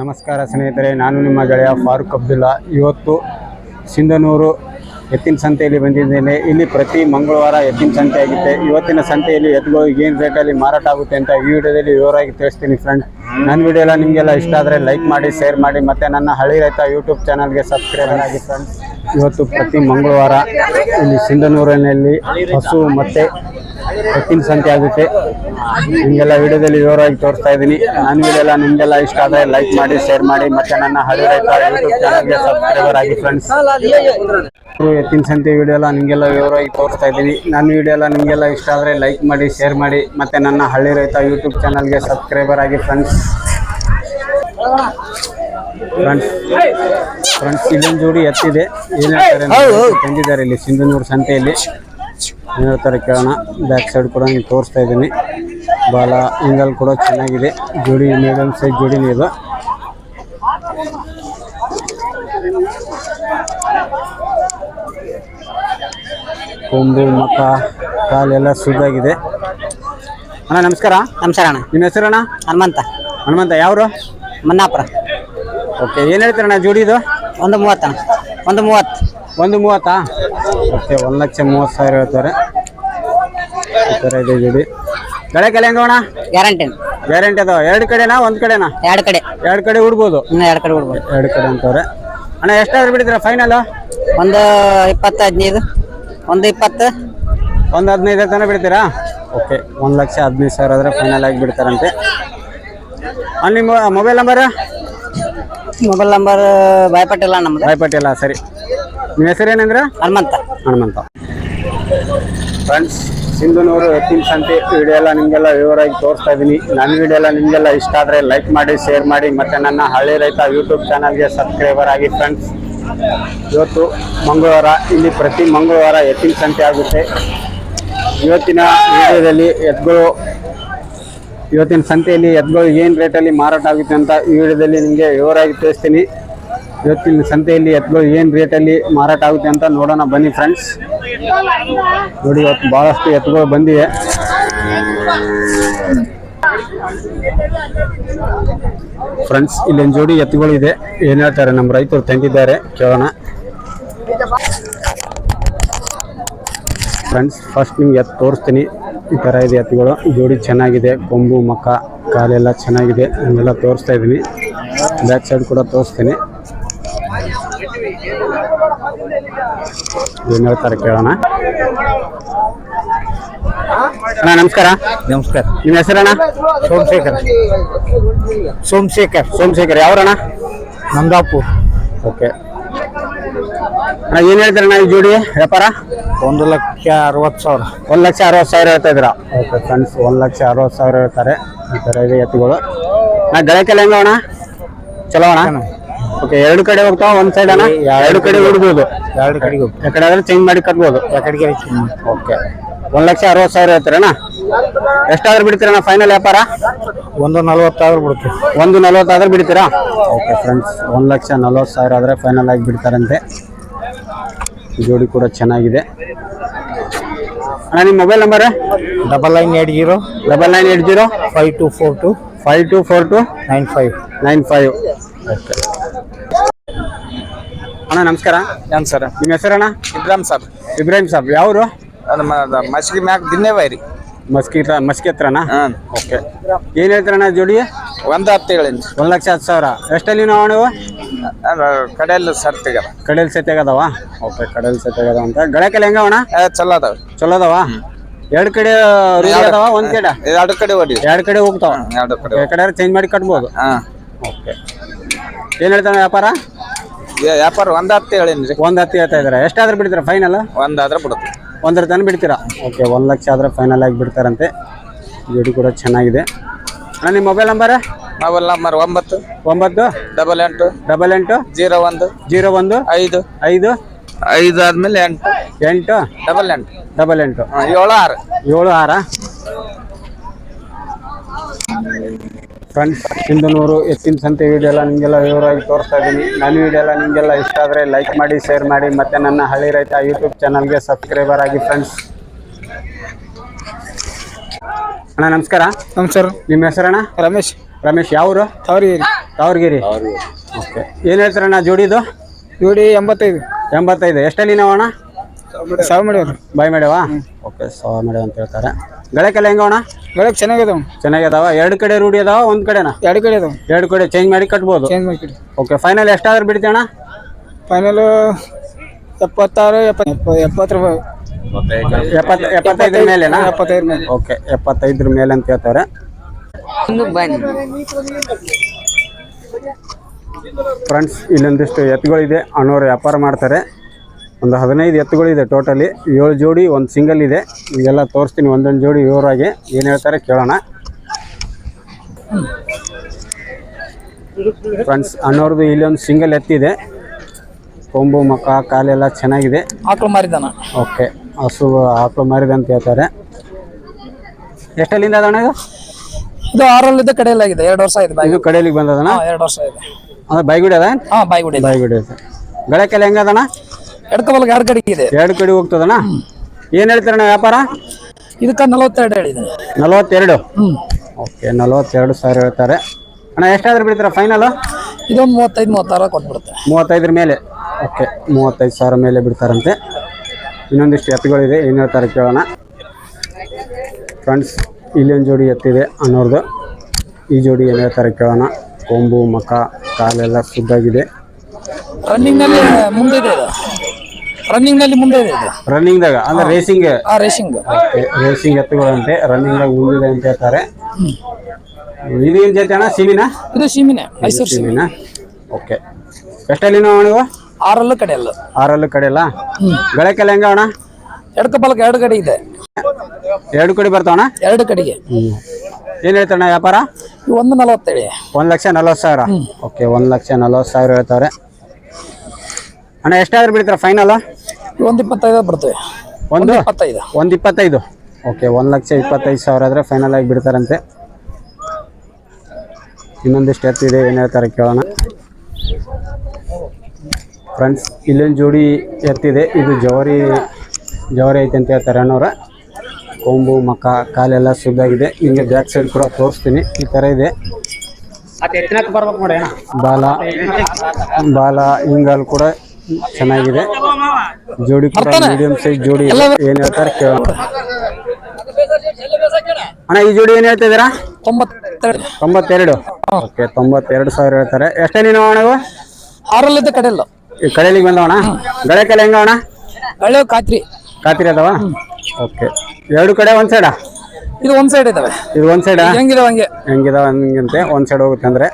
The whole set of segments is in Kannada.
ನಮಸ್ಕಾರ ಸ್ನೇಹಿತರೆ, ನಾನು ನಿಮ್ಮ ಗೆಳೆಯ ಫಾರೂಕ್ ಅಬ್ದುಲ್ಲಾ. ಇವತ್ತು ಸಿಂಧನೂರು ಎತ್ತಿನ ಸಂತೆಯಲ್ಲಿ ಬಂದಿದ್ದೇನೆ. ಇಲ್ಲಿ ಪ್ರತಿ ಮಂಗಳವಾರ ಎತ್ತಿನ ಸಂತೆ ಆಗುತ್ತೆ. ಇವತ್ತಿನ ಸಂತೆಯಲ್ಲಿ ಎತ್ತುಗಳು ಏನು ರೇಟಲ್ಲಿ ಮಾರಾಟ ಆಗುತ್ತೆ ಅಂತ ಈ ವಿಡಿಯೋದಲ್ಲಿ ವಿವರವಾಗಿ ತಿಳಿಸ್ತೀನಿ ಫ್ರೆಂಡ್ ನನ್ನ ವಿಡಿಯೋ ಎಲ್ಲ ನಿಮಗೆಲ್ಲ ಇಷ್ಟ ಆದರೆ ಲೈಕ್ ಮಾಡಿ ಶೇರ್ ಮಾಡಿ, ಮತ್ತು ನನ್ನ ಹಳಿ ರೈತ ಯೂಟ್ಯೂಬ್ ಚಾನಲ್ಗೆ ಸಬ್ಸ್ಕ್ರೈಬ್ ಆಗಿ ಫ್ರೆಂಡ್ ಇವತ್ತು ಪ್ರತಿ ಮಂಗಳವಾರ ಇಲ್ಲಿ ಸಿಂಧನೂರಿನಲ್ಲಿ ಹಸು, ಮತ್ತು ಎತ್ತಿನ ಸಂತೆ ಆಗುತ್ತೆ. ನಿಮಗೆಲ್ಲ ವಿಡಿಯೋದಲ್ಲಿ ವಿವರವಾಗಿ ತೋರಿಸ್ತಾ ಇದ್ದೀನಿ. ನನ್ನ ವಿಡಿಯೋ ಎಲ್ಲ ನಿಮಗೆಲ್ಲ ಇಷ್ಟ ಆದರೆ ಲೈಕ್ ಮಾಡಿ ಶೇರ್ ಮಾಡಿ ಮತ್ತೆ ನನ್ನ ಹಳಿ ರೈತ ಯೂಟ್ಯೂಬ್ ಚಾನಲ್ಗೆ ಸಬ್ಸ್ಕ್ರೈಬರ್ ಆಗಿ ಫ್ರೆಂಡ್ಸ್ ಎತ್ತಿನ ಸಂತೆ ವಿಡಿಯೋ ಎಲ್ಲ ನಿಮಗೆಲ್ಲ ವಿವರವಾಗಿ ತೋರಿಸ್ತಾ ಇದ್ದೀನಿ. ನನ್ನ ವಿಡಿಯೋ ಎಲ್ಲ ನಿಮಗೆಲ್ಲ ಇಷ್ಟ ಆದರೆ ಲೈಕ್ ಮಾಡಿ ಶೇರ್ ಮಾಡಿ ಮತ್ತೆ ನನ್ನ ಹಳ್ಳಿ ರೈತ ಯೂಟ್ಯೂಬ್ ಚಾನಲ್ಗೆ ಸಬ್ಸ್ಕ್ರೈಬರ್ ಆಗಿ ಫ್ರೆಂಡ್ಸ್ ಫ್ರೆಂಡ್ಸ್ ಫ್ರೆಂಡ್ಸ್ ಜೋಡಿ ಎತ್ತಿದೆ. ಏನು ಹೇಳ್ತಾರೆ ತಂದಿದ್ದಾರೆ ಇಲ್ಲಿ ಸಿಂಧನೂರು ಸಂತೆಯಲ್ಲಿ. ಏನು ಹೇಳ್ತಾರೆ ಕೇಳೋಣ. ಬ್ಯಾಕ್ ಸೈಡ್ ಕೂಡ ನಿಮ್ಗೆ ತೋರಿಸ್ತಾ ಇದ್ದೀನಿ. ಬಾಲ ಇಂಗಲ್ ಕೂಡ ಚೆನ್ನಾಗಿದೆ. ಜೋಡಿ ಮೀಡಿಯಮ್ ಸೈಜ್ ಜೋಡಿನೇ ಇದು ಕೊಂಬು ಮಕ್ಕ ಕಾಲೆಲ್ಲ ಸುದ್ದಾಗಿದೆ. ಅಣ್ಣ ನಮಸ್ಕಾರ. ನಮಸ್ಕಾರ ಅಣ್ಣ. ನಿಮ್ಮ ಹೆಸರು ಅಣ್ಣ? ಹನುಮಂತ. ಹನುಮಂತ ಯಾವರು? ಮನ್ನಾಪುರ. ಓಕೆ ಏನು ಹೇಳ್ತಾರಣ್ಣ ಜೋಡಿದು ಒಂದು ಮೂವತ್ತು ಅಣ್ಣ. ಒಂದು ಮೂವತ್ತು. ಒಂದು ಮೂವತ್ತಾ? ಓಕೆ ಒಂದು ಲಕ್ಷ ಮೂವತ್ತು ಸಾವಿರ ಹೇಳ್ತಾರೆ. ಈ ಥರ ಇದೆ ಬೆಳಕೆಲ್ಲ ಹೆಂಗವಣ ಗ್ಯಾರಂಟಿ ಗ್ಯಾರಂಟಿ ಅದಾವ? ಎರಡು ಕಡೆನಾ ಒಂದು ಕಡೆನಾ? ಎರಡು ಕಡೆ. ಎರಡು ಕಡೆ ಉಡ್ಬೋದು. ಇನ್ನು ಎರಡು ಕಡೆ ಬಿಡ್ಬೋದು ಎರಡು ಕಡೆ ಅಂತವ್ರೆ. ಅಣ್ಣ ಎಷ್ಟಾದ್ರು ಬಿಡಿದ್ರ ಫೈನಲ್ ಒಂದು ಇಪ್ಪತ್ತು ಹದಿನೈದು. ಒಂದು ಇಪ್ಪತ್ತು. ಒಂದು ಹದಿನೈದು ತನಕ ಬಿಡ್ತೀರಾ? ಓಕೆ ಒಂದು ಲಕ್ಷ ಹದಿನೈದು ಸಾವಿರ ಆದರೆ ಫೈನಲ್ ಆಗಿ ಬಿಡ್ತಾರಂತೆ. ಅಲ್ಲಿ ನಿಮ್ಮ ಮೊಬೈಲ್ ನಂಬರ್ ಮೊಬೈಲ್ ನಂಬರ್ ಬಾಯ್ಪಟ್ಟಿಲ್ಲ ನಮ್ದು. ಬಾಯ್ಪಟ್ಟಿಲ್ಲ ಸರಿ. ನಿಮ್ಮ ಹೆಸರೇನಂದ್ರೆ? ಹನುಮಂತ. ಹನುಮಂತ. ಫ್ರೆಂಡ್ಸ್ ಸಿಂಧುನೂರು ಎತ್ತಿನ ಸಂತೆ ವಿಡಿಯೋ ಎಲ್ಲ ನಿಮಗೆಲ್ಲ ವಿವರವಾಗಿ ತೋರಿಸ್ತಾ ಇದ್ದೀನಿ. ನನ್ನ ವಿಡಿಯೋ ಎಲ್ಲ ನಿಮಗೆಲ್ಲ ಇಷ್ಟ ಆದರೆ ಲೈಕ್ ಮಾಡಿ ಶೇರ್ ಮಾಡಿ, ಮತ್ತು ನನ್ನ ಹಳ್ಳಿ ರೈತ ಯೂಟ್ಯೂಬ್ ಚಾನಲ್ಗೆ ಸಬ್ಸ್ಕ್ರೈಬರ್ ಆಗಿ ಫ್ರೆಂಡ್ಸ್ ಇವತ್ತು ಮಂಗಳವಾರ, ಇಲ್ಲಿ ಪ್ರತಿ ಮಂಗಳವಾರ ಎತ್ತಿನ ಸಂತೆ ಆಗುತ್ತೆ. ಇವತ್ತಿನ ವಿಡಿಯೋದಲ್ಲಿ ಎತ್ತುಗಳು ಇವತ್ತಿನ ಸಂತೆಯಲ್ಲಿ ಎತ್ತುಗಳು ಏನು ರೇಟಲ್ಲಿ ಮಾರಾಟ ಆಗುತ್ತೆ ಅಂತ ಈ ವಿಡಿಯೋದಲ್ಲಿ ನಿಮಗೆ ವಿವರವಾಗಿ ತಿಳಿಸ್ತೀನಿ. ಇವತ್ತಿನ ಸಂತೆಯಲ್ಲಿ ಎತ್ತುಗಳು ಏನು ರೇಟಲ್ಲಿ ಮಾರಾಟ ಆಗುತ್ತೆ ಅಂತ ನೋಡೋಣ. ಬನ್ನಿ ಫ್ರೆಂಡ್ಸ್ ನೋಡಿ, ಇವತ್ತು ಬಹಳಷ್ಟು ಎತ್ತುಗಳು ಬಂದಿವೆ. ಫ್ರೆಂಡ್ಸ್ ಇಲ್ಲೊಂದು ಜೋಡಿ ಎತ್ತುಗಳು ಇದೆ ಏನು ಹೇಳ್ತಾರೆ? ನಮ್ಮ ರೈತರು ತಂದಿದ್ದಾರೆ. ಕೇಳೋಣ. ಫ್ರೆಂಡ್ಸ್ ಫಸ್ಟ್ ನಿಮ್ಗೆ ಎತ್ತು ತೋರಿಸ್ತೀನಿ. ಈ ಥರ ಇದೆ ಎತ್ತುಗಳು ಜೋಡಿ ಚೆನ್ನಾಗಿದೆ. ಕೊಂಬು ಮಕ್ಕ, ಕಾಲೆಲ್ಲ ಚೆನ್ನಾಗಿದೆ. ಹಂಗೆಲ್ಲ ತೋರಿಸ್ತಾ ಇದ್ದೀನಿ. ಬ್ಯಾಕ್ ಸೈಡ್ ಕೂಡ ತೋರಿಸ್ತೀನಿ. ಏನು ಹೇಳ್ತಾರೆ ಕೇಳೋಣ? ಅಣ್ಣ ನಮಸ್ಕಾರ. ನಮಸ್ಕಾರ. ನಿಮ್ಮ ಹೆಸರಣ್ಣ? ಸೋಮಶೇಖರ್. ಸೋಮಶೇಖರ್. ಸೋಮಶೇಖರ್ ಯಾವ್ರಣ್ಣ? ನಂದಾಪುರ್. ಓಕೆ. ಅಣ್ಣ ಏನು ಹೇಳ್ತಾರಣ್ಣ ಈ ಜೋಡಿ? ವ್ಯಾಪಾರ? ಒಂದು ಲಕ್ಷ ಅರವತ್ತು ಸಾವಿರ. ಒಂದು ಲಕ್ಷ ಅರವತ್ತು ಸಾವಿರ ಹೇಳ್ತಾ ಇದ್ರ ಓಕೆ ಫ್ರೆಂಡ್ಸ್ ಒಂದು ಲಕ್ಷ ಅರವತ್ತು ಸಾವಿರ ಹೇಳ್ತಾರೆ. ಈ ಥರ ಇದೆ ಎತ್ತುಗಳು. ನಾ ಗಳಕ್ಕೆಲ್ಲ ಹೆಂಗ ಅಣ್ಣ? ಚಲೋ ಅಣ್ಣ? ಓಕೆ ಎರಡು ಕಡೆ ಹೋಗ್ತಾವ ಒಂದು ಸೈಡ್ ಅಣ್ಣ? ಎರಡು ಕಡೆ ಹುಡ್ಬೋದು. ಎರಡು ಕಡೆಗೆ ಯಾಕಡೆ ಆದ್ರೆ ಚೇಂಜ್ ಮಾಡಿ ಕಟ್ಬೋದು. ಕಡೆಗೆ ಓಕೆ ಒಂದು ಲಕ್ಷ ಅರವತ್ತು ಸಾವಿರ ಹೇಳ್ತೀರಣ್ಣ? ಎಷ್ಟಾದ್ರೂ ಬಿಡ್ತೀರಣ್ಣ ಫೈನಲ್ ವ್ಯಾಪಾರ? ಒಂದು ನಲ್ವತ್ತಾದ್ರೂ ಬಿಡ್ತೀವಿ ಒಂದು ನಲ್ವತ್ತಾದ್ರೂ ಬಿಡ್ತೀರಾ? ಓಕೆ ಫ್ರೆಂಡ್ಸ್ ಒಂದ್ ಲಕ್ಷ ನಲ್ವತ್ತು ಸಾವಿರ ಆದ್ರೆ ಫೈನಲ್ ಆಗಿ ಬಿಡ್ತಾರಂತೆ. ಜೋಡಿ ಕೂಡ ಚೆನ್ನಾಗಿದೆ. ಅಣ್ಣ ನಿಮ್ಮ mobile number double nine eight zero double nine eight zero five two four two five two four two nine five nine five okay ಅಣ್ಣ ನಮಸ್ಕಾರ. ಏನು ಸರ್? ನಿಮ್ಮ ಹೆಸರಣ್ಣ ಇಬ್ರಾಹಿಂ ಸರ್. ಇಬ್ರಾಹಿಂ ಸಾಬ್ ಯಾವರು? ನಮ್ಮ ಮಸ್ಗಿ ಮ್ಯಾಗ ದಿನ್ನೇ ಬೈರಿ. ಮಸ್ಕಿ ಮಸ್ಕಿ ಹತ್ರನಾ ಹಾಂ. ಓಕೆ. ಏನು ಹೇಳ್ತಾರಣ್ಣ ಜೋಡಿ? ಒಂದು ಹತ್ತು ಹೇಳಿನಿ ಒಂದು ಲಕ್ಷ ಹತ್ತು ಸಾವಿರ. ಎಷ್ಟಲ್ಲಿ ನಾವು ಅಣ್ಣವು ಕಡೆಯಲ್ಲಿ ಸರ್ ಕಡೆಯಲ್ಲಿ ಸೆತೆಗದವ ಓಕೆ ಕಡೆಯಲ್ಲಿ ಸೆತೆಗದವ ಅಂತ. ಗಳಕ್ಕೆಲ್ಲ ಹೆಂಗ ಏ ಚಲೋ ಅದಾವ. ಚಲೋ ಅದಾವ? ಎರಡು ಕಡೆ ರೂಢಿ ಅದಾವ? ಒಂದ್ ಕಡೆ? ಎರಡು ಕಡೆ ಹೊಡಿ ಎರಡು ಕಡೆ ಹೋಗ್ತಾವ? ಎರಡು ಕಡೆ ಕಡೆ ಚೇಂಜ್ ಮಾಡಿ ಕಟ್ಬೋದು? ಹಾಂ. ಓಕೆ. ಏನ್ ಹೇಳ್ತಾನೆ ವ್ಯಾಪಾರ? ವ್ಯಾಪಾರ ಒಂದ್ ಹತ್ತು ಹೇಳಿನ್ರಿ. ಒಂದ್ ಹತ್ತು ಹೇಳ್ತಾ ಇದಾರೆ. ಎಷ್ಟಾದ್ರೂ ಬಿಡ್ತೀರಾ ಫೈನಲ್ ಒಂದ್ ಆದ್ರೆ ಬಿಡುತ್ತೆ. ಒಂದರ ತನಕ ಬಿಡ್ತೀರಾ? ಓಕೆ ಒಂದ್ ಲಕ್ಷ ಆದ್ರೆ ಫೈನಲ್ ಆಗಿ ಬಿಡ್ತಾರಂತೆ. ಜೋಡಿ ಕೂಡ ಚೆನ್ನಾಗಿದೆ. ಅಣ್ಣ ನಿಮ್ಮ ಮೊಬೈಲ್ ನಂಬರ್ ಮೊಬೈಲ್ ನಂಬರ್ ಒಂಬತ್ತು ಒಂಬತ್ತು ಡಬಲ್ ಎಂಟು ಡಬಲ್ ಎಂಟು ಜೀರೋ ಒಂದು ಜೀರೋ ಒಂದು ಐದು ಐದು ಐದು ಆದ್ಮೇಲೆ ಎಂಟು. ಎಂಟು ಡಬಲ್ ಎಂಟು. ಡಬಲ್ ಎಂಟು. ಏಳು ಆರು. ಏಳು ಆರ? ಫ್ರೆಂಡ್ಸ್ ಸಿಂಧನೂರು ಎತ್ತಿನ ಸಂತೆ ವಿಡಿಯೋ ಎಲ್ಲ ನಿಮಗೆಲ್ಲ ವಿವರವಾಗಿ ತೋರಿಸ್ತಾ ಇದ್ದೀನಿ. ನನ್ನ ವಿಡಿಯೋ ಎಲ್ಲ ನಿಮಗೆಲ್ಲ ಇಷ್ಟ ಆದರೆ ಲೈಕ್ ಮಾಡಿ ಶೇರ್ ಮಾಡಿ ಮತ್ತು ನನ್ನ ಹಳ್ಳಿ ರೈತ ಯೂಟ್ಯೂಬ್ ಚಾನಲ್ಗೆ ಸಬ್ಸ್ಕ್ರೈಬರ್ ಆಗಿ ಫ್ರೆಂಡ್ಸ್ ಅಣ್ಣ ನಮಸ್ಕಾರ. ನಮಸ್ಕಾರ. ನಿಮ್ಮ ಹೆಸರಣ್ಣ ರಮೇಶ್. ರಮೇಶ್ ಯಾವರು ಸಾವಿರ ತಾವ್ರಗಿರಿ ಓಕೆ ಏನು ಹೇಳ್ತಾರಣ್ಣ ಜೋಡಿದು? ಜೋಡಿ ಎಂಬತ್ತೈದು. ಎಂಬತ್ತೈದು. ಎಷ್ಟಲ್ಲಿ ನಾವು ಅಣ್ಣ? ಸಾವಿರ ಮಾಡ್ಯವ್ರು ಬಾಯ್ ಮಾಡ್ಯಾವ ಓಕೆ ಸಾವಿರ ಮಾಡ್ಯಾವ ಅಂತ ಹೇಳ್ತಾರೆ. ಗಳಕ್ಕೆಲ್ಲ ಹೆಂಗವಣ ಬೆಳಗ್ಗೆ ಚೆನ್ನಾಗಿದೆ ಚೆನ್ನಾಗಿದಾವ ಎರಡು ಕಡೆ ರೂಢಿ ಅದಾವ ಒಂದ್ ಕಡೆನಾ? ಎರಡು ಕಡೆ ಅದಾವ. ಎರಡು ಕಡೆ ಚೇಂಜ್ ಮಾಡಿ ಕಟ್ಬೋದು? ಚೇಂಜ್ ಮಾಡ್ಕೊಡಿ ಓಕೆ ಫೈನಲ್ ಎಷ್ಟಾದ್ರೂ ಬಿಡ್ತೀಯಣ್ಣ? ಫೈನಲು ಎಪ್ಪತ್ತಾರು ಎಪ್ಪತ್ತು ಎಪ್ಪತ್ತು ರೂಪಾಯಿ ಎಪ್ಪತ್ತು ಎಪ್ಪತ್ತೈದರ ಮೇಲೆನಾ? ಎಪ್ಪತ್ತೈದು ಮೇಲೆ. ಓಕೆ ಎಪ್ಪತ್ತೈದರ ಮೇಲೆ ಅಂತ ಹೇಳ್ತಾರೆ. ಫ್ರೆಂಡ್ಸ್ ಇಲ್ಲೊಂದಿಷ್ಟು ಎತ್ತುಗಳಿದೆ. ಅಣ್ಣವ್ರು ವ್ಯಾಪಾರ ಮಾಡ್ತಾರೆ. ಒಂದು ಹದಿನೈದು ಎತ್ತುಗಳಿದೆ ಟೋಟಲಿ. ಏಳು ಜೋಡಿ ಒಂದು ಸಿಂಗಲ್ ಇದೆ. ಈಗೆಲ್ಲ ತೋರಿಸ್ತೀನಿ ಒಂದೊಂದು ಜೋಡಿ ವಿವರವಾಗಿ. ಏನು ಹೇಳ್ತಾರೆ ಕೇಳೋಣ. ಫ್ರೆಂಡ್ಸ್ ಅನ್ನೋರ್ದು ಇಲ್ಲಿ ಒಂದು ಸಿಂಗಲ್ ಎತ್ತಿದೆ ಕೊಂಬು ಮಕ್ಕ ಕಾಲೆಲ್ಲ ಚೆನ್ನಾಗಿದೆ. ಆಕಳು ಮಾರಿದಾನ ಓಕೆ. ಹಸು ಆಕಳು ಮಾರಿದೆ ಅಂತ ಹೇಳ್ತಾರೆ. ಎಷ್ಟಲ್ಲಿಂದ ಅದಣ್ಣ ಇದು? ಇದು ಆರಲ್ಲಿದ್ದ ಕಡೆಯಲ್ಲಾಗಿದೆ. ಎರಡು ವರ್ಷ ಆಗಿದೆ ಇದು ಕಡೆಯಲ್ಲಿಗೆ ಬಂದದಣ್ಣ? ಎರಡು ವರ್ಷ ಇದೆ ಅಂದ್ರೆ ಬೈಗುಡಿ ಅದ ಹಾಂ ಬೈಗುಡಿ ಗುಡಿ ಬೈಗುಡಿ ಇದೆ. ಗಳಕ್ಕೆಲ್ಲ ಹೆಂಗದಣ್ಣ? ಎಡ್ಕಬಲ್ಗೆ ಎರಡು ಕಡೆ ಇದೆ. ಎರಡು ಕಡೆ ಹೋಗ್ತದಣ್ಣ ಏನು ಹೇಳ್ತಾರಣ್ಣ ವ್ಯಾಪಾರ? ಇದಕ್ಕೆ ನಲವತ್ತೆರಡು ಹೇಳಿದ್ದೀನಿ ನಲವತ್ತೆರಡು? ಓಕೆ ನಲವತ್ತೆರಡು ಸಾವಿರ ಹೇಳ್ತಾರೆ. ಅಣ್ಣ ಎಷ್ಟಾದ್ರೂ ಬಿಡ್ತಾರ ಫೈನಲ್ ಇದೊಂದು ಮೂವತ್ತೈದು ಮೂವತ್ತಾರು ಕೊಟ್ಬಿಡುತ್ತೆ. ಮೂವತ್ತೈದರ ಮೇಲೆ. ಓಕೆ ಮೂವತ್ತೈದು ಸಾವಿರ ಮೇಲೆ ಬಿಡ್ತಾರಂತೆ. ಇನ್ನೊಂದಿಷ್ಟು ಎತ್ತುಗಳಿದೆ ಏನು ಹೇಳ್ತಾರೆ ಕೇಳೋಣ. ಫ್ರೆಂಡ್ಸ್ ಇಲ್ಲೊಂದು ಜೋಡಿ ಎತ್ತಿದೆ ಅನ್ನೋರ್ದು. ಈ ಜೋಡಿ ಏನು ಹೇಳ್ತಾರೆ ಕೇಳೋಣ. ಕೊಂಬು ಮಖ ಕಾಲೆಲ್ಲ ಸುದ್ದಾಗಿದೆ ರನ್ನಿಂಗ್ನಲ್ಲಿ ಮುಂದೆ ಇದೆ. ಇದು ರನ್ನಿಂಗ್ನಲ್ಲಿ ಮುಂದೆ ಇದೆ. ಇದು ರನ್ನಿಂಗ್ದಾಗ ಅಂದ್ರೆ ರೇಸಿಂಗ್ ಆ ರೇಸಿಂಗ್ ರೇಸಿಂಗ್ ಎತ್ತುಗಳಂತೆ ರನ್ನಿಂಗ್ದಾಗ ಮುಂದಿದೆ ಅಂತ ಹೇಳ್ತಾರೆ. ಇದು ಏನು ಜೊತೆ ಅಣ್ಣ? ಸಿಮಿನಾ? ಇದು ಸೀಮಿನೆ ಮೈಸೂರು ಸೀಮೆ. ಸಿಮಿನಾ? ಓಕೆ ಎಷ್ಟಲ್ಲಿ ನಾವು ಆರಲ್ಲೂ ಕಡೆಯಲ್ಲ ಆರಲ್ಲೂ ಕಡೆ ಅಲ್ಲ? ಹ್ಞೂ ಗಳಕ್ಕೆಲ್ಲ ಹೆಂಗ ಅಣ್ಣ? ಎಡ್ಕಬಲ್ಗೆ ಎರಡು ಕಡೆ ಇದೆ. ಎರಡು ಕಡೆ ಬರ್ತಾವಣ್ಣ ಎರಡು ಕಡೆಗೆ. ಏನು ಹೇಳ್ತಾರಣ್ಣ ವ್ಯಾಪಾರ? ಇವು ಒಂದು ನಲವತ್ತೇಳಿ ಒಂದು ಲಕ್ಷ ನಲ್ವತ್ತು ಸಾವಿರ. ಓಕೆ ಒಂದು ಲಕ್ಷ ನಲ್ವತ್ತು ಸಾವಿರ ಹೇಳ್ತಾರೆ. ಅಣ್ಣ ಎಷ್ಟಾದ್ರೂ ಬಿಡ್ತಾರ ಫೈನಲ್ ಒಂದು ಇಪ್ಪತ್ತೈದು ಬರ್ತವೆ ಒಂದು? ಇಪ್ಪತ್ತೈದು ಒಂದು ಇಪ್ಪತ್ತೈದು ಓಕೆ ಒಂದು ಲಕ್ಷ ಇಪ್ಪತ್ತೈದು ಸಾವಿರ ಆದರೆ ಫೈನಲ್ ಆಗಿ ಬಿಡ್ತಾರಂತೆ. ಇನ್ನೊಂದಿಷ್ಟು ಎತ್ತಿದೆ ಏನು ಹೇಳ್ತಾರೆ ಕೇಳೋಣ. ಫ್ರೆಂಡ್ಸ್ ಇಲ್ಲೊಂದು ಜೋಡಿ ಎತ್ತಿದೆ. ಇದು ಜವರಿ ಜವರಿ ಐತೆ ಅಂತ ಹೇಳ್ತಾರೆ ಅಣ್ಣವ್ರ. ಕೊಂಬು ಮಕ್ಕ ಕಾಲೆಲ್ಲ ಸುದ್ದಾಗಿದೆ. ನಿಮಗೆ ಬ್ಯಾಕ್ ಸೈಡ್ ಕೂಡ ತೋರಿಸ್ತೀನಿ. ಈ ಥರ ಇದೆ. ಬಾಲ ಬಾಲ ಹಿಂಗಲ್ ಕೂಡ ಚೆನ್ನಾಗಿದೆ. ಜೋಡಿ ಕೂಡ ಮೀಡಿಯಂ ಸೈಜ್ ಜೋಡಿ. ಏನ್ ಹೇಳ್ತಾರೆ ಕೇಳೋಣ. ಅಣ್ಣ ಈ ಜೋಡಿ ಏನ್ ಹೇಳ್ತಿದ್ದೀರಾ ತೊಂಬತ್ತೆರಡು. ತೊಂಬತ್ತೆರಡು. ಓಕೆ ತೊಂಬತ್ತೆರಡು ಸಾವಿರ ಹೇಳ್ತಾರೆ. ಎಷ್ಟೇ ನೀನು ಅಣ್ಣ? ಆರಲ್ಲಿದ್ದ ಕಡೆಯಲ್ಲ ಈ ಕಡೆಯಲ್ಲಿಗೆ ಬಂದವಣ ಗಳಕ್ಕೆಲ್ಲ ಹೆಂಗ ಅಣ್ಣ? ಗಳೆ ಖಾತ್ರಿ ಖಾತ್ರಿ ಅದಾವ? ಓಕೆ. ಎರಡು ಕಡೆ ಒಂದ್ ಸೈಡ ಇದು ಒಂದ್ ಸೈಡ್ ಇದಾವೆ. ಇದು ಒಂದ್ ಸೈಡ್ ಹೆಂಗಿದಾವ ಹಂಗೆ? ಹೆಂಗಿದಾವ ಹಂಗಂತೆ? ಒಂದ್ ಸೈಡ್ ಹೋಗುತ್ತೆ ಅಂದ್ರೆ.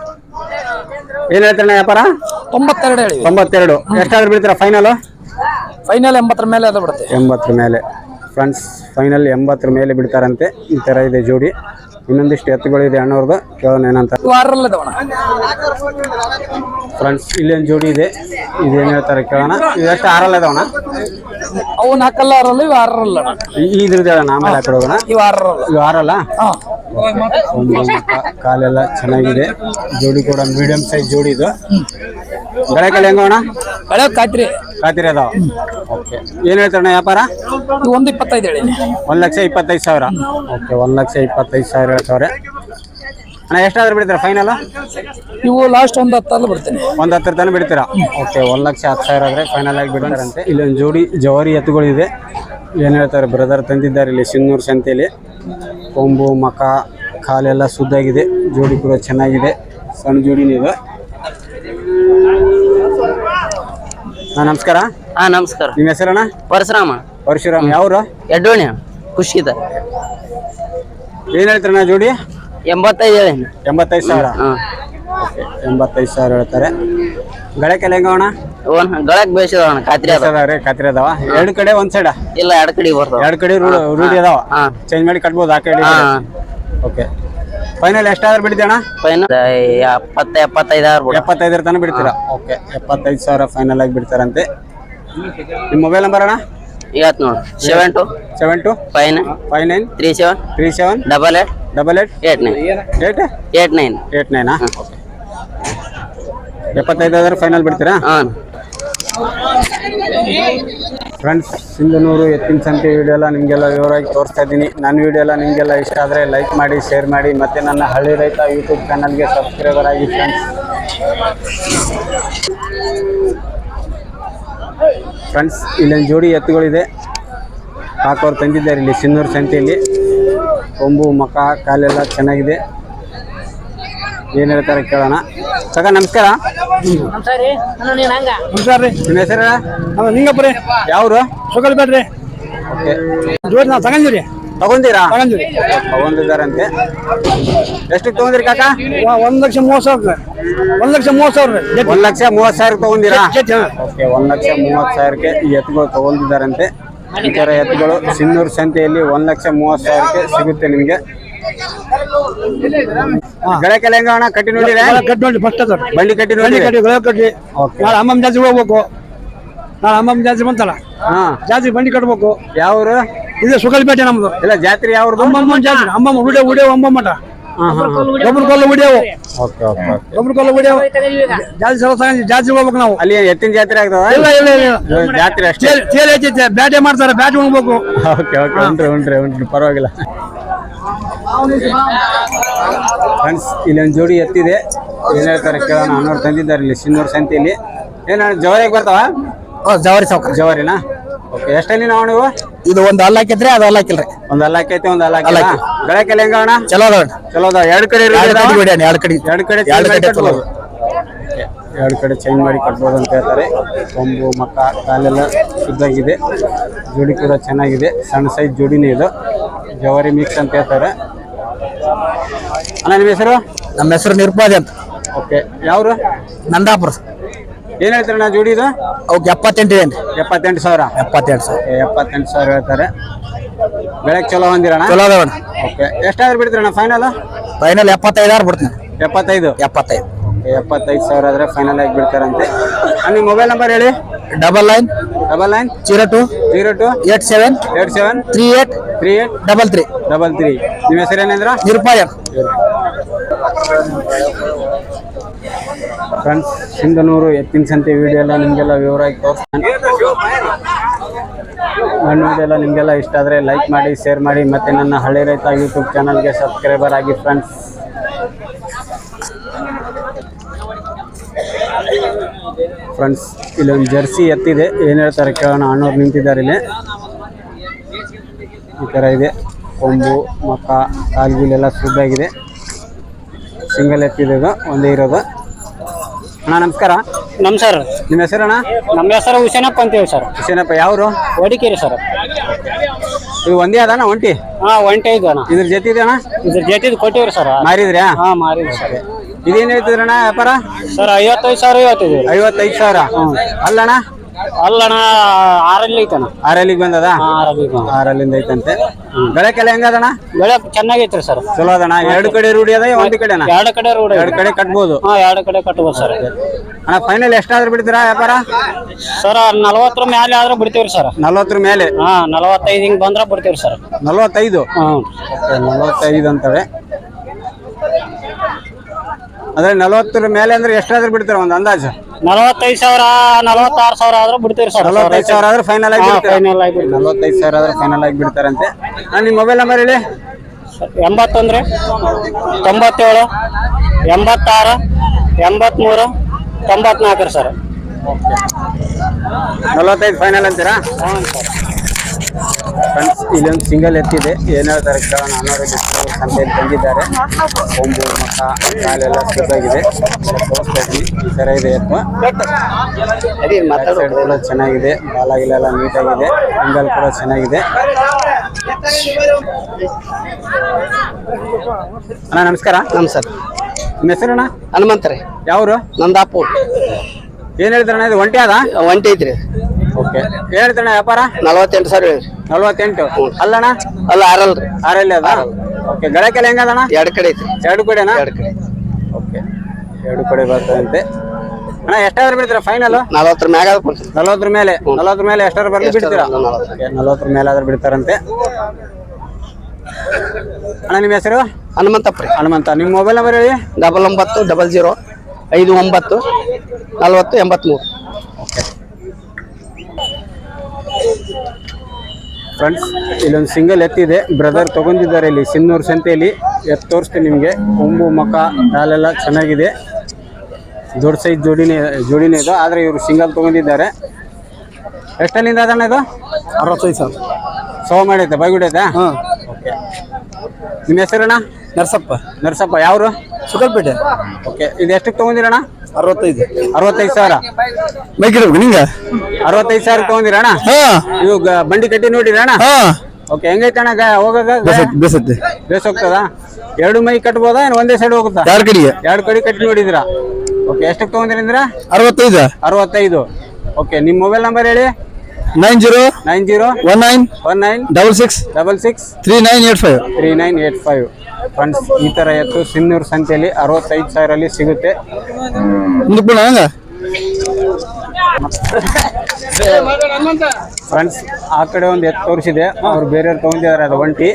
ಏನ್ ಹೇಳ್ತಾರಣ್ಣ ವ್ಯಾಪಾರ? ತೊಂಬತ್ತೆರಡು ಹೇಳಿ ತೊಂಬತ್ತೆರಡು. ಎಷ್ಟಾದ್ರೂ ಬಿಡ್ತೀರಾ ಫೈನಲ್ ಫೈನಲ್ ಎಂಬತ್ತರ ಮೇಲೆ ಅದು ಬಿಡುತ್ತೆ. ಎಂಬತ್ತರ ಮೇಲೆ. ಫ್ರೆಂಡ್ಸ್ ಫೈನಲ್ ಎಂಬತ್ತರ ಮೇಲೆ ಬಿಡ್ತಾರಂತೆ. ಈ ಥರ ಇದೆ ಜೋಡಿ. ಇನ್ನೊಂದಿಷ್ಟು ಎತ್ತುಗಳಿದೆ ಅಣ್ಣವ್ರದ್ದು. ಕೇಳೋಣ ಏನಂತ. ಫ್ರೆಂಡ್ಸ್ ಇಲ್ಲೊಂದು ಜೋಡಿ ಇದೆ. ಇದೇನು ಹೇಳ್ತಾರೆ ಕೇಳೋಣ. ಇದು ಎಷ್ಟು ಆರಲ್ಲ ಇದಾವಣ ಅವು ನಾಲ್ಕಲ್ಲ ಆರಲ್ಲ ಇವು ಆರಲ್ಲ ಇದ್ರದ್ದು ಹೇಳೋಣ ಆಮೇಲೆ ಹಾಕಿ ಹೋಗೋಣ ಇವು ಆರಲ್ಲ ಇವು ಆರಲ್ಲ? ಕಾಲೆಲ್ಲ ಚೆನ್ನಾಗಿದೆ. ಜೋಡಿ ಕೂಡ ಮೀಡಿಯಂ ಸೈಜ್ ಜೋಡಿ ಇದು. ಗಳಕಲ್ಲಿ ಹೆಂಗೋಣ ಹಳೆ ಖಾತ್ರಿ ಖಾತ್ರಿ ಅದಾವ ಓಕೆ. ಏನು ಹೇಳ್ತಾರಣ್ಣ ವ್ಯಾಪಾರ? ಇವು ಒಂದು ಇಪ್ಪತ್ತೈದು ಹೇಳಿ. ಒಂದು ಲಕ್ಷ ಇಪ್ಪತ್ತೈದು ಸಾವಿರ. ಓಕೆ ಒಂದು ಲಕ್ಷ ಇಪ್ಪತ್ತೈದು ಸಾವಿರ ಹೇಳ್ತಾವ್ರೆ ಅಣ್ಣ ಎಷ್ಟಾದ್ರೂ ಬಿಡ್ತೀರಾ ಫೈನಲ್ ಇವು ಲಾಸ್ಟ್ ಒಂದು ಹತ್ತಲ್ಲಿ ಬಿಡ್ತೀನಿ. ಒಂದು ಹತ್ತರ ತನಕ ಬಿಡ್ತೀರಾ? ಓಕೆ ಒಂದು ಲಕ್ಷ ಹತ್ತು ಸಾವಿರ ಆದರೆ ಫೈನಲ್ ಆಗಿ ಬಿಡ್ತಾರಂತೆ. ಇಲ್ಲೊಂದು ಜೋಡಿ ಜವಾರಿ ಎತ್ತುಗಳಿದೆ ಏನು ಹೇಳ್ತಾರೆ ಬ್ರದರ್ ತಂದಿದ್ದಾರೆ ಇಲ್ಲಿ ಸಿನ್ನೂರು ಸಂತೆಯಲ್ಲಿ. ಕೊಂಬು ಮಕ ಕಾಲೆಲ್ಲ ಸುದ್ದಾಗಿದೆ ಜೋಡಿ ಕೂಡ ಚೆನ್ನಾಗಿದೆ. ಸಣ್ಣ ಜೋಡಿನೂ ಇದೆ. ಹಾಂ ನಮಸ್ಕಾರ. ಹಾ ನಮಸ್ಕಾರ. ನಿಮ್ಮ ಹೆಸರಣ್ಣ? ಪರಶುರಾಮ. ಪರಶುರಾಮ್. ಯಾವ್ರು? ಖುಷಿ ಇದೆ ಏನು ಹೇಳ್ತಾರಣ್ಣ ಜೋಡಿ? ಎಂಬತ್ತೈದು ಹೇಳಿ ಎಂಬತ್ತೈದು ಸಾವಿರ. ಎಂಬತ್ತೈದು ಸಾವಿರ ಹೇಳ್ತಾರೆ. ಗಳಕ್ಕೆಲ್ಲ ಹೆಂಗವಣ ಒಂದ್ ಗಳಕ್ ಅಣ್ಣ ಖಾತ್ರಿ ಅದ ಅದಾವ್ರಿ ಖಾತ್ರಿ ಅದಾವ. ಎರಡು ಕಡೆ ಒಂದ್ ಸೈಡ ಇಲ್ಲ ಎರಡು ಕಡೆ ಬರ್ತಾವ. ಎರಡು ಕಡೆ ರೂಢಿ ಅದಾವ. ಚೇಂಜ್ ಮಾಡಿ ಕಟ್ಬೋದು ಆ ಕಡೆ ಓಕೆ. ಫೈನಲ್ ಎಷ್ಟಾದ್ರೂ ಬಿಡ್ತೀಯಣ್ಣ? ಫೈನಲ್ ಎಪ್ಪತ್ತ ಎಪ್ಪತ್ತೈದು ಆರು ಬಿಡ. ಎಪ್ಪತ್ತೈದರ ತನಕ ಬಿಡ್ತೀರಾ? ಓಕೆ ಎಪ್ಪತ್ತೈದು ಸಾವಿರ ಫೈನಲ್ ಆಗಿ ಬಿಡ್ತಾರಂತೆ. ನಿಮ್ಮ ಮೊಬೈಲ್ ನಂಬರ್ ಅಣ್ಣ? ಇವತ್ತು ನೋಡು seven two seven two five nine five nine three seven three seven double eight double eight eight nine eight eight nine eight Naina okay ಎಪ್ಪತ್ತೈದು ಆದ್ರೆ ಫೈನಲ್ ಬಿಡ್ತೀರಾ? ಹಾಂ. ಫ್ರೆಂಡ್ಸ್ ಸಿಂಧನೂರು ಎತ್ತಿನ ಸಂತೆ ವಿಡಿಯೋ ಎಲ್ಲ ನಿಮಗೆಲ್ಲ ವಿವರವಾಗಿ ತೋರಿಸ್ತಾ ಇದ್ದೀನಿ. ನನ್ನ ವಿಡಿಯೋ ಎಲ್ಲ ನಿಮಗೆಲ್ಲ ಇಷ್ಟ ಆದರೆ ಲೈಕ್ ಮಾಡಿ ಶೇರ್ ಮಾಡಿ, ಮತ್ತು ನನ್ನ ಹಳ್ಳಿ ರೈತ ಯೂಟ್ಯೂಬ್ ಚಾನಲ್ಗೆ ಸಬ್ಸ್ಕ್ರೈಬರ್ ಆಗಿ ಫ್ರೆಂಡ್ಸ್ ಫ್ರೆಂಡ್ಸ್ ಇಲ್ಲೊಂದು ಜೋಡಿ ಎತ್ತುಗಳಿದೆ. ಹಾಕೋರು ತಂದಿದ್ದಾರೆ ಇಲ್ಲಿ ಸಿನ್ನೂರು ಸಂತೆಯಲ್ಲಿ. ಕೊಂಬು, ಮಕ, ಕಾಲೆಲ್ಲ ಚೆನ್ನಾಗಿದೆ. ಏನು ಹೇಳ್ತಾರೆ ಕೇಳೋಣ. ಸಕ ನಮಸ್ಕಾರ. ನಮಸ್ಕಾರ ರೀ. ನಿಮ್ಮ ಹೆಸರು? ನಿಂಗಪ್ಪ ರೀ. ಯಾವ್ರು? ಸುಗಲ್ ಬೇಡ್ರಿ. ಓಕೆ. ಜೋಡಿ ನಾವು ತಗೊಂಡಿರಿ ತಗೊಂಡಿರಾ ತಗೊಂಡಿರಿ ತಗೊಂಡಿದ್ದಾರಂತೆ. ಎಷ್ಟು ತಗೊಂದಿರಿ ಕಾಕ? ಒಂದ್ ಲಕ್ಷ ಮೂವತ್ ಸಾವಿರ ಒಂದ್ ಲಕ್ಷ ಮೂವತ್ ಸಾವಿರ ರೀ. ಒಂದ್ ಲಕ್ಷ ಮೂವತ್ ಸಾವಿರ ತಗೊಂಡಿರಾ ಓಕೆ ಒಂದ್ ಲಕ್ಷ ಮೂವತ್ತು ಸಾವಿರಕ್ಕೆ ಈ ಎತ್ತುಗಳು ತಗೊಂಡಿದ್ದಾರಂತೆ. ಈ ಥರ ಎತ್ತುಗಳು ಸಿನ್ನೂರು ಸಂತೆಯಲ್ಲಿ ಒಂದ್ ಲಕ್ಷ ಮೂವತ್ತು ಸಾವಿರಕ್ಕೆ ಸಿಗುತ್ತೆ ನಿಮಗೆ. ಗಳಕ್ಕೆಲ್ಲ ಹೆಂಗ ಅಣ್ಣ? ಕಟ್ಟಿ ನೋಡಿರ ನಾಳೆ ಕಟ್ ನೋಡಿ ಫಸ್ಟ್ ಅದ ಬಂಡಿ ಕಟ್ಟಿ ನೋಡಿ ಕಟ್ಟಿ ಗಳ ಕಟ್ಟಿ. ನಾಳೆ ಅಮ್ಮಮ್ಮ ಜಾತ್ರೆ ಹೋಗ್ಬೇಕು. ನಾಳೆ ಅಮ್ಮಮ್ಮ ಜಾತ್ರೆ ಬಂತಲ್ಲ? ಹಾ. ಜಾತ್ರೆ ಬಂಡಿ ಕಟ್ಬೇಕು. ಯಾವ್ರು? ಇದು ಸುಗಲ್ಪೇಟೆ ನಮ್ದು. ಇಲ್ಲ ಜಾತ್ರೆ ಯಾವ್ದು ಅಮ್ಮಮ್ಮ ಜಾತ್ರೆ. ಅಮ್ಮಮ್ಮ ಉಡೆ ಉಡೆ ಅಮ್ಮಮ್ಮಟ. ಗೊಬ್ಬರ ಕೊಲ್ಲ ಉಡಿಯವು ಗೊಬ್ಬರ ಕೊಲ್ಲ ಉಡಿಯವು ಜಾತ್ರೆ ಸಲ ಜಾತ್ರೆ ಹೋಗ್ಬೇಕು ನಾವು. ಅಲ್ಲಿ ಎತ್ತಿನ ಜಾತ್ರೆ ಆಗ್ತದ? ಇಲ್ಲ ಇಲ್ಲ ಇಲ್ಲ ಜಾತ್ರೆ ಅಷ್ಟೇ? ತೇಲ್ ತೇಲ್ ಐತಿ ಬ್ಯಾಟೆ ಮಾಡ್ತಾರೆ ಬ್ಯಾಟ್ ಉಣ್ಬೇಕು. ಓಕೆ ಓಕೆ ಉಂಟ್ರಿ ಉಂಟ್ರಿ ಉಂಟ್ರಿ ಪರವಾಗಿಲ್ಲ. ಫ್ರೆಂಡ್ಸ್ ಇಲ್ಲೊಂದು ಜೋಡಿ ಎತ್ತಿದೆ. ಏನ್ ಹೇಳ್ತಾರೆ ಕೇಳೋಣ ಅನ್ನೋರು ತಂದಿದ್ದಾರೆ ಇಲ್ಲಿ ಸಿನ್ನೂರು ಸಂತೆಯಲ್ಲಿ ಏನ ಜವಾರಿಗೆ ಬರ್ತಾವ? ಜವಾರಿ ಸೌಕ ಜವಾರಿನಾ? ಓಕೆ ಎಷ್ಟಲ್ಲಿ ನಾವು ನೀವು? ಇದು ಒಂದು ಅಲ್ಲ ಹಾಕಿದ್ರೆ ಅದು ಅಲ್ಲ ಹಾಕಿಲ್ರಿ. ಒಂದು ಅಲ್ಲ ಹಾಕೈತೆ ಒಂದು ಅಲ್ಲ ಹಾಕಿಲ್ಲ. ಹೆಂಗ ಅಣ್ಣ? ಚಲೋ ಅದ ಚಲೋ ಅದ ಎರಡು ಕಡೆ ಎರಡು ಕಡೆ ಎರಡು ಕಡೆ. ಎರಡು ಕಡೆ ಎರಡು ಕಡೆ ಚಲೋ ಎರಡು ಕಡೆ ಚೇಂಜ್ ಮಾಡಿ ಕಟ್ಬೋದು ಅಂತ ಹೇಳ್ತಾರೆ. ಕೊಂಬು ಮಕ್ಕ ಕಾಲೆಲ್ಲ ಶುದ್ಧಾಗಿದೆ. ಜೋಡಿ ಕೂಡ ಚೆನ್ನಾಗಿದೆ. ಸಣ್ಣ ಸೈಜ್ ಜೋಡಿನೇ ಇದು. ಜವಾರಿ ಮಿಕ್ಸ್ ಅಂತ ಹೇಳ್ತಾರೆ. ಅಣ್ಣ ನಿಮ್ಮ ಹೆಸರು? ನಮ್ಮ ಹೆಸರು ನಿರ್ಪಾದಿ ಅಂತ. ಓಕೆ ಯಾವ್ರು? ನಂದಾಪುರ. ಏನ್ ಹೇಳ್ತಾರೆ ನಾ ಜೋಡಿ ಇದು? ಅವಕ್ಕೆ ಎಪ್ಪತ್ತೆಂಟು ಇದೆ ಎಪ್ಪತ್ತೆಂಟು ಸಾವಿರ? ಎಪ್ಪತ್ತೆಂಟು ಸಾವಿರ. ಎಪ್ಪತ್ತೆಂಟು ಸಾವಿರ ಹೇಳ್ತಾರೆ. ಬೆಳಗ್ಗೆ ಚಲೋ ಹೊಂದಿರಣ ಚಲೋ ಅದಾವಣ ಓಕೆ ಎಷ್ಟಾದ್ರೂ ಬಿಡ್ತೀರಣ್ಣ ಫೈನಲ್ ಫೈನಲ್ ಎಪ್ಪತ್ತೈದಾರು ಬಿಡ್ತೀನಿ. ಎಪ್ಪತ್ತೈದು? ಎಪ್ಪತ್ತೈದು. ಎಪ್ಪತ್ತೈದು ಸಾವಿರ ಆದ್ರೆ ಫೈನಲ್ ಆಗಿ ಬಿಡ್ತಾರಂತೆ. ನಿಮ್ಮ ಮೊಬೈಲ್ ನಂಬರ್ ಹೇಳಿ? Double nine double nine zero two zero two eight seven eight seven three eight three eight double three double three ನಿಮ್ಮ ಹೆಸರು ಏನಂದ್ರ? ನಿರುಪಾಯ ಫ್ರೆಂಡ್ಸ್, ಸಿಂಧನೂರು ಎತ್ತಿನ ಸಂತೆ ವಿಡಿಯೋ ಎಲ್ಲ ನಿಮಗೆಲ್ಲ ವಿವರವಾಗಿ ತೋರಿಸ್ತಾನೆ. ನನ್ನ ವಿಡಿಯೋ ನಿಮಗೆಲ್ಲ ಇಷ್ಟ ಆದರೆ ಲೈಕ್ ಮಾಡಿ ಶೇರ್ ಮಾಡಿ, ಮತ್ತು ನನ್ನ ಹಳ್ಳಿ ರೈತ ಯೂಟ್ಯೂಬ್ ಚಾನಲ್ಗೆ ಸಬ್ಸ್ಕ್ರೈಬರ್ ಆಗಿ ಫ್ರೆಂಡ್ಸ್ ಫ್ರೆಂಡ್ಸ್ ಇಲ್ಲೊಂದು ಜರ್ಸಿ ಎತ್ತಿದೆ. ಏನು ಹೇಳ್ತಾರೆ ಕೇಳೋಣ. ಅಣ್ಣವ್ರು ನಿಂತಿದ್ದಾರೆ ಇಲ್ಲಿ. ಈ ಥರ ಇದೆ. ಕೊಂಬು ಮಕ್ಕ ಕಾಲ್ಗಿಲೆಲ್ಲ ಶುದ್ಧಾಗಿದೆ ಸಿಂಗಲ್ ಎತ್ತಿದ್ದು ಒಂದೇ ಇರೋದು. ಅಣ್ಣ ನಮಸ್ಕಾರ. ನಮಸ್ಕಾರ. ನಿಮ್ಮ ಅಣ್ಣ ನಮ್ಮ ಹೆಸರು ಹುಸೇನಪ್ಪ ಅಂತೇಳಿ ಸರ್. ಹುಸೇನಪ್ಪ ಯಾವ್ರು? ವಡಿಕೇರಿ ಸರ್. ಇದು ಒಂದೇ ಅದಣ್ಣ ಒಂಟಿ? ಹಾ ಒಂಟೆ ಇದು ಅಣ್ಣ. ಇದ್ರ ಜೊತೆ ಇದೆಯಣ್ಣ ಇದ್ರ ಜೊತೆ ಕೊಟ್ಟಿವ್ರಿ ಸರ್. ಮಾರಿದ್ರ್ಯಾ? ಹಾ ಮಾರಿದ್ರಿ ಸರ್. ಇದೇನ್ ಹೇಳ್ತಿದ್ರಣ್ಣ ವ್ಯಾಪಾರ? ಸರ್ ಐವತ್ತೈದು ಸಾವಿರ ಐವತ್ತೈದು ಐವತ್ತೈದು ಸಾವಿರ. ಅಲ್ಲಣ್ಣ ಅಲ್ಲಣ್ಣ ಆರಲ್ಲಿ ಐತಣ್ಣ. ಆರಲ್ಲಿಗೆ ಬಂದದ? ಆರಲ್ಲಿಂದ ಐತಂತೆ. ಬೆಳಕೆಲ್ಲ ಹೆಂಗದಣ್ಣ? ಬೆಳೆ ಚೆನ್ನಾಗೈತ್ರಿ ಸರ್. ಚಲೋ ಅದಣ್ಣ. ಎರಡು ಕಡೆ ರೂಢಿ ಅದ ಒಂದು ಕಡೆನಾ? ಎರಡು ಕಡೆ ರೂಢಿ ಎರಡು ಕಡೆ ಕಟ್ಬೋದು. ಹಾ ಎರಡು ಕಡೆ ಕಟ್ಬೋದು ಸರ್. ಅಣ್ಣ ಫೈನಲ್ ಎಷ್ಟಾದ್ರೂ ಬಿಡ್ತೀರಾ ವ್ಯಾಪಾರ? ಸರ್ ನಲವತ್ತರ ಮೇಲೆ ಆದ್ರೆ ಬಿಡ್ತೀವ್ರಿ ಸರ್. ನಲ್ವತ್ತರ ಮೇಲೆ ಹಾ ನಲವತ್ತೈದು ಹಿಂಗ್ ಬಂದ್ರೆ ಬಿಡ್ತೀವ್ರಿ ಸರ್. ನಲವತ್ತೈದು? ಓಕೆ, ನಲವತ್ತೈದು ಅಂತಾರೆ ಅಂದ್ರೆ ನಲವತ್ತರ ಮೇಲೆ ಅಂದ್ರೆ ಎಷ್ಟಾದ್ರೂ ಬಿಡ್ತೀರ ಒಂದು ಅಂದಾಜು? ನಲವತ್ತೈದು ಸಾವಿರ ನಲವತ್ತಾರು ಸಾವಿರ ಆದ್ರೆ ಬಿಡ್ತೀವಿ ಸರ್. ನಲವತ್ತೈದು ಸಾವಿರ ಆದ್ರೆ ಫೈನಲ್ ಆಗಿ ಫೈನಲ್ ಬಿಡ್ತೀರಾ? ಆಗಿ. ನಲವತ್ತೈದು ಸಾವಿರ ಆದ್ರೆ ಫೈನಲ್ ಆಗಿ ಬಿಡ್ತಾರಂತೆ. ನಾನು ನಿಮ್ಮ ಮೊಬೈಲ್ ನಂಬರ್ ಹೇಳಿ. ಎಂಬತ್ತೊಂದ್ರೆ ತೊಂಬತ್ತೇಳು ಎಂಬತ್ತಾರು ಎಂಬತ್ಮೂರು ತೊಂಬತ್ನಾಲ್ಕರ ಸರ್. ಸರ್ ನಲವತ್ತೈದು ಫೈನಲ್ ಅಂತೀರಾ? ಫ್ರೆಂಡ್ಸ್ ಇಲ್ಲೊಂದು ಸಿಂಗಲ್ ಎತ್ತಿದೆ. ಏನು ಹೇಳ್ತಾರೆ ಕೇಳೋಣ ಅನ್ನೋರಲ್ಲಿ ಸಂತೆಯಲ್ಲಿ ತಂದಿದ್ದಾರೆ ಕೊಂಬು ಮಕ್ಕ ಕಾಲೆಲ್ಲ ಸುದ್ದಾಗಿದೆ ಈ ಥರ ಇದೆ ಎತ್ತು ಕೂಡ ಚೆನ್ನಾಗಿದೆ. ಬಾಲಾಗಿಲೆಲ್ಲ ನೀಟಾಗಿದೆ ಸಿಂಗಲ್ ಕೂಡ ಚೆನ್ನಾಗಿದೆ. ಅಣ್ಣ ನಮಸ್ಕಾರ. ನಮಸ್ಕಾರ. ನಿಮ್ಮ ಹೆಸರಣ್ಣ ಹನುಮಂತ ರೀ. ಯಾವರು? ನಂದಾಪುರ್. ಏನು ಹೇಳ್ತಾರಣ್ಣ ಇದು ಒಂಟಿ ಅದ ಒಂಟಿ ಐತ್ರಿ. ಓಕೆ ಏನ್ ಹೇಳ್ತಾರಣ್ಣ ವ್ಯಾಪಾರ? ನಲವತ್ತೆಂಟು ಸಾವಿರ ಹೇಳ್ರಿ ನಲ್ವತ್ತೆಂಟು? ಅಲ್ಲಣ್ಣ? ಅಲ್ಲ ಆರಲ್ ಆರಲ್ಲಿ ಅದ? ಓಕೆ ಗಡಕೆಲ್ಲ ಹೆಂಗದಣ್ಣ? ಎರಡು ಕಡೆ ಐತಿ ಎರಡು ಕಡೆನಾ? ಎರಡು ಕಡೆ. ಓಕೆ ಎರಡು ಕಡೆ ಬರ್ತದಂತೆ. ಅಣ್ಣ ಎಷ್ಟಾದ್ರೂ ಬಿಡ್ತೀರಾ ಫೈನಲ್ ನಲವತ್ತರ ಮ್ಯಾಗ ಕೊಡ್ತೀರಿ ನಲವತ್ತರ ಮೇಲೆ? ನಲವತ್ತರ ಮೇಲೆ ಎಷ್ಟಾದ್ರು ಬರ್ಲಿ ಬಿಡ್ತೀರಾ? ನಲವತ್ತರ. ಮೇಲೆ ಆದ್ರೂ ಬಿಡ್ತಾರಂತೆ. ಅಣ್ಣ ನಿಮ್ಮ ಹೆಸರು? ಹನುಮಂತಪ್ಪ ರೀ. ಹನುಮಂತ. ನಿಮ್ಮ ಮೊಬೈಲ್ ನಂಬರ್ ಹೇಳಿ? ಡಬಲ್ ಒಂಬತ್ತು ಡಬಲ್ ಜೀರೋ ಐದು ಒಂಬತ್ತು ನಲವತ್ತು ಎಂಬತ್ಮೂರು. ಫ್ರೆಂಡ್ಸ್ ಇಲ್ಲೊಂದು ಸಿಂಗಲ್ ಎತ್ತಿದೆ. ಬ್ರದರ್ ತಗೊಂಡಿದ್ದಾರೆ ಇಲ್ಲಿ ಸಿನ್ನೂರು ಸಂತೆಯಲ್ಲಿ. ಎತ್ತು ತೋರಿಸ್ತೀನಿ ನಿಮಗೆ. ಕೊಂಬು ಮಕ ಕಾಲೆಲ್ಲ ಚೆನ್ನಾಗಿದೆ. ದೊಡ್ಡ ಸೈಜ್ ಜೋಡಿನೇ ಜೋಡಿನೇ ಇದು. ಆದರೆ ಇವರು ಸಿಂಗಲ್ ತೊಗೊಂಡಿದ್ದಾರೆ. ಎಷ್ಟಲ್ಲಿಂದ ಅದಣ್ಣ ಇದು? ಅರವತ್ತೈದು ಸಾವಿರ ಸೋ ಮಾಡೈತೆ ಬೈಗುಡೈತೆ ಹಾಂ. ಓಕೆ ನಿಮ್ಮ ಹೆಸರಣ್ಣ? ನರಸಪ್ಪ. ನರಸಪ್ಪ. ಯಾವರು? ಸುಗಲ್ಪೇಟೆ. ಓಕೆ ಇದು ಎಷ್ಟಕ್ಕೆ ತೊಗೊಂಡಿರಣ್ಣ? ಅರವತ್ತೈದು. ಅರವತ್ತೈದು ಸಾವಿರ? ಬೇಕಿರ್ಬೇಕು ನಿಮ್ಗೆ ಅರವತ್ತೈದು ಸಾವಿರ ತಗೊಂಡಿರ ಅಣ್ಣ? ಇವು ಗ- ಬಂಡಿ ಕಟ್ಟಿ ನೋಡಿರಣ್ಣ ಹಾಂ. ಓಕೆ ಹೆಂಗೈತೆ ಅಣ್ಣ ಗ- ಹೋಗೋದ? ಬೇಸತ್ತೆ. ಬೇಸ್ ಹೋಗ್ತದಾ ಎರಡು ಮೈ ಕಟ್ಬೋದಾ ಏನು ಒಂದೇ ಸೈಡ್ ಹೋಗುತ್ತಾ? ಎರಡು ಕಡೆಗೆ. ಎರಡು ಕಡೆ ಕಟ್ಟಿ ನೋಡಿದಿರಾ? ಓಕೆ ಎಷ್ಟಕ್ಕೆ ತಗೊಂಡಿರಂದ್ರ ಅರವತ್ತೈದು. ಅರವತ್ತೈದು. ಓಕೆ ನಿಮ್ಮ ಮೊಬೈಲ್ ನಂಬರ್ ಹೇಳಿ. Nine zero nine zero one nine one nine double six double six three nine eight five three nine eight five friends ಈ ತರ ಎತ್ತು ಸಿನ್ನೂರು ಸಂತೆಯಲ್ಲಿ ಅರವತ್ತೈದು ಸಾವಿರಲ್ಲಿ ಸಿಗುತ್ತೆ. ಫ್ರೆಂಡ್ಸ್ ಆ ಕಡೆ ಒಂದು ಎತ್ತು ತೋರಿಸಿದೆ. ಅವ್ರು ಬೇರೆಯವ್ರು ತಗೊಂಡಿದ್ದಾರೆ ಅದು ಒಂಟಿ.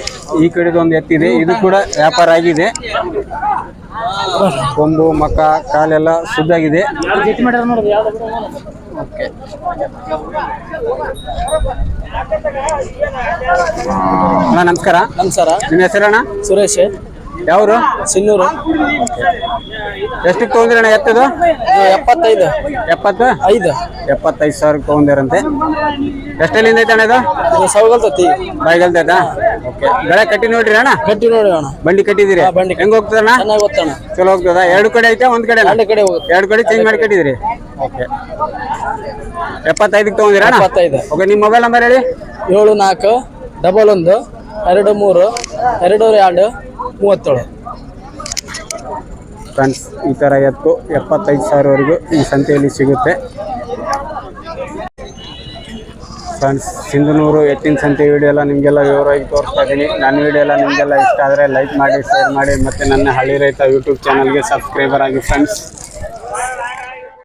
ಈ ಕಡೆದು ಒಂದು ಎತ್ತಿದೆ ಇದು. ಕೂಡ ವ್ಯಾಪಾರ ಆಗಿದೆ. ಕೊಂಬು ಮಕ್ಕ ಕಾಲೆಲ್ಲ ಸುದ್ದಾಗಿದೆ ಓಕೆ ಅಣ್ಣ ನಮಸ್ಕಾರ. ನಮಸ್ಕಾರ. ನಿಮ್ಮ ಹೆಸರಣ್ಣ ಸುರೇಶ್. ಯಾವರು? ಸಿನ್ನೂರು. ಎಷ್ಟಕ್ಕೆ ತಗೊಂಡಿರಣ್ಣ ಎತ್ತದು? ಎಪ್ಪತ್ತೈದು. ಎಪ್ಪತ್ತು? ಐದು. ಎಪ್ಪತ್ತೈದು ಸಾವಿರ ತಗೊಂಡಿರಂತೆ. ಎಷ್ಟೆಲ್ಲಿಂದ ಐತೆ ಅಣ್ಣ ಇದು? ಸೌಗಲ್ತತಿ ಬಾಯಿಗಲ್ತೈತಾ ಓಕೆ ಬೆಳೆ ಕಟ್ಟಿ ನೋಡ್ರಿ ಅಣ್ಣ? ಕಟ್ಟಿ ನೋಡಿ ಅಣ್ಣ. ಬಂಡಿ ಕಟ್ಟಿದಿರಿ ಬಂಡಿ ಹೆಂಗ್ ಹೋಗ್ತದಣ್ಣ ಚೆನ್ನಾಗಿ ಗೊತ್ತಣ್ಣ ಚಲೋ ಹೋಗ್ತದ? ಎರಡು ಕಡೆ ಐತೆ ಒಂದ್ ಕಡೆ ಎರಡು ಕಡೆ ಎರಡು ಕಡೆ ಚೇಂಜ್ ಮಾಡಿ ಕಟ್ಟಿದಿರಿ ಓಕೆ ಎಪ್ಪತ್ತೈದಕ್ಕೆ ತೊಗೊಂಡಿರಾ ಎಪ್ಪತ್ತೈದು. ಓಕೆ ನಿಮ್ಮ ಮೊಬೈಲ್ ನಂಬರ್ ಹೇಳಿ. ಏಳು ನಾಲ್ಕು ಡಬಲ್ ಒಂದು ಎರಡು ಮೂರು ಎರಡು ಎರಡು ಮೂವತ್ತೇಳು. ಫ್ರೆಂಡ್ಸ್ ಈ ಥರ ಎತ್ತು ಎಪ್ಪತ್ತೈದು ಸಾವಿರವರೆಗೂ ಈ ಸಂತೆಯಲ್ಲಿ ಸಿಗುತ್ತೆ. ಫ್ರೆಂಡ್ಸ್ ಸಿಂಧನೂರು ಎತ್ತಿನ ಸಂತೆ ವಿಡಿಯೋ ಎಲ್ಲ ನಿಮಗೆಲ್ಲ ವಿವರವಾಗಿ ತೋರಿಸ್ತಾ ಇದ್ದೀನಿ. ನನ್ನ ವಿಡಿಯೋ ಎಲ್ಲ ನಿಮಗೆಲ್ಲ ಇಷ್ಟ ಆದರೆ ಲೈಕ್ ಮಾಡಿ ಶೇರ್ ಮಾಡಿ ಮತ್ತು ನನ್ನ ಹಳ್ಳಿ ರೈತ ಯೂಟ್ಯೂಬ್ ಚಾನಲ್ಗೆ ಸಬ್ಸ್ಕ್ರೈಬರ್ ಆಗಿ ಫ್ರೆಂಡ್ಸ್